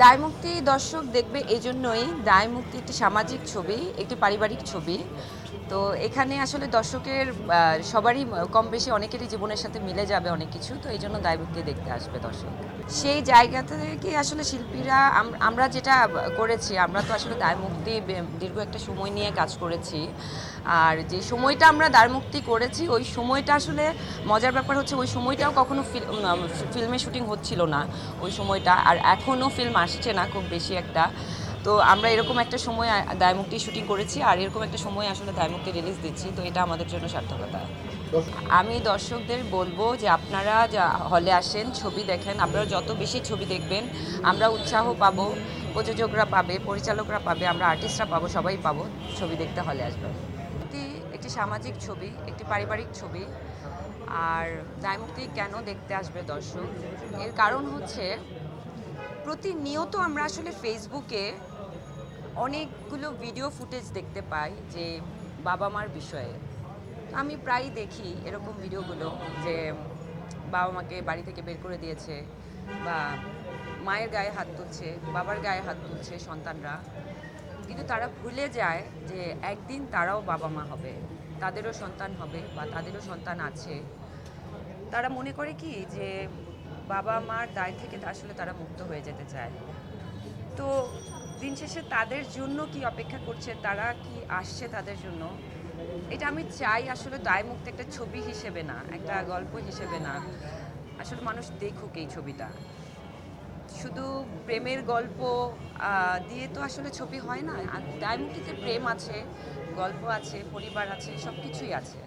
দায়মুক্তি দর্শক দেখবে এই জন্যই দায়মুক্তি একটি সামাজিক ছবি, একটি পারিবারিক ছবি। তো এখানে আসলে দর্শকের সবারই কম বেশি অনেকেরই জীবনের সাথে মিলে যাবে অনেক কিছু। তো এই জন্য দায়মুক্তি দেখতে আসবে দর্শক। সেই জায়গা থেকে আসলে শিল্পীরা আমরা যেটা করেছি, আমরা তো আসলে দায়মুক্তি দীর্ঘ একটা সময় নিয়ে কাজ করেছি। আর যে সময়টা আমরা দায়মুক্তি করেছি, ওই সময়টা আসলে মজার ব্যাপার হচ্ছে, ওই সময়টাও কখনো ফিল- ফিল্মে শুটিং হচ্ছিল না, ওই সময়টা। আর এখনও ফিল্ম আসছে না খুব বেশি একটা। তো আমরা এরকম একটা সময় দায়মুক্তি শুটিং করেছি আর এরকম একটা সময় আসলে দায়মুক্তি রিলিজ দিচ্ছি, তো এটা আমাদের জন্য সার্থকতা। আমি দর্শকদের বলব যে আপনারা যা হলে আসেন, ছবি দেখেন, আপনারা যত বেশি ছবি দেখবেন, আমরা উৎসাহ পাবো, প্রযোজকরা পাবে, পরিচালকরা পাবে, আমরা আর্টিস্টরা পাবো, সবাই পাবো, ছবি দেখতে হলে আসবেন একটি সামাজিক ছবি, একটি পারিবারিক ছবি, আর দায়মুক্তি কেন দেখতে আসবে দর্শক? এর কারণ হচ্ছে প্রতিনিয়ত আমরা আসলে ফেসবুকে অনেকগুলো ভিডিও ফুটেজ দেখতে পাই যে বাবা মার বিষয়ে আমি প্রায় দেখি এরকম ভিডিওগুলো যে বাবা মাকে বাড়ি থেকে বের করে দিয়েছে বা মায়ের গায়ে হাত তুলছে, বাবার গায়ে হাত তুলছে সন্তানরা। কিন্তু তারা ভুলে যায় যে একদিন তারাও বাবা মা হবে, তাদেরও সন্তান হবে বা তাদেরও সন্তান আছে। তারা মনে করে কি যে বাবা মার দায় থেকে আসলে তারা মুক্ত হয়ে যেতে চায়। তো দিন শেষে তাদের জন্য কি অপেক্ষা করছে, তারা কি আসছে তাদের জন্য? এটা আমি চাই আসলে দায়মুক্ত একটা ছবি হিসেবে না, একটা গল্প হিসেবে না। আসলে মানুষ দেখুক এই ছবিটা। শুধু প্রেমের গল্প দিয়ে তো আসলে ছবি হয় না। আর দায়মুক্তিতে প্রেম আছে, গল্প আছে, পরিবার আছে সব কিছুই আছে।